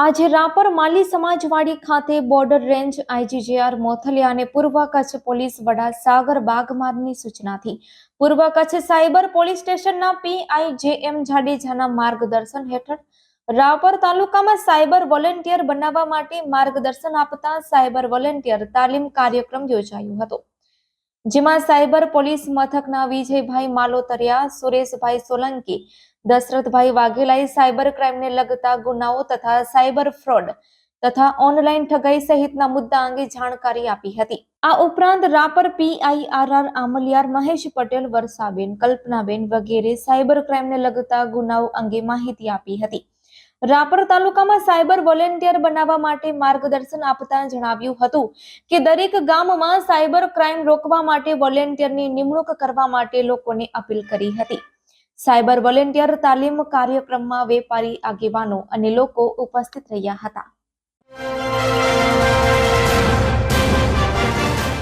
આજે રાપર માલી સમાજવાડી ખાતે border range આઈજીજેઆર Mothaliya અને પૂર્વ કચ્છ પોલીસ વડા સાગર બાગમારની સૂચનાથી. પૂર્વ કચ્છ સાયબર પોલીસ સ્ટેશનના પીઆઈ જે એમ જાડેજાના માર્ગદર્શન હેઠળ રાપર તાલુકામાં સાયબર વોલેન્ટિયર બનાવવા માટે માર્ગદર્શન આપતા સાયબર વોલેન્ટિયર તાલીમ કાર્યક્રમ યોજાયો હતો. જેમાં સાયબર પોલીસ મથકના વિજયભાઈ માલોતરિયા, સુરેશભાઈ સોલંકી, દશરથભાઈ વાઘેલાએ સાયબર ક્રાઇમને લગતા ગુનાઓ તથા સાયબર ફ્રોડ તથા ઓનલાઈન ઠગાઈ સહિતના મુદ્દા અંગે જાણકારી આપી હતી. આ ઉપરાંત રાપર પીઆઈઆરઆર આમલિયાર મહેશ પટેલ, વર્ષાબેન કલ્પનાબેન વગેરે સાયબર ક્રાઇમને લગતા ગુનાઓ અંગે માહિતી આપી હતી. રાપર તાલુકામાં સાયબર વોલેન્ટિયર બનાવવા માટે માર્ગદર્શન આપતા જણાવ્યું હતું કે દરેક ગામમાં સાયબર ક્રાઇમ રોકવા માટે વોલેન્ટિયરની નિમણૂક કરવા માટે લોકોને અપીલ કરી હતી. સાયબર વોલેન્ટિયર તાલીમ કાર્યક્રમમાં વેપારી આગેવાનો અને લોકો ઉપસ્થિત રહ્યા હતા.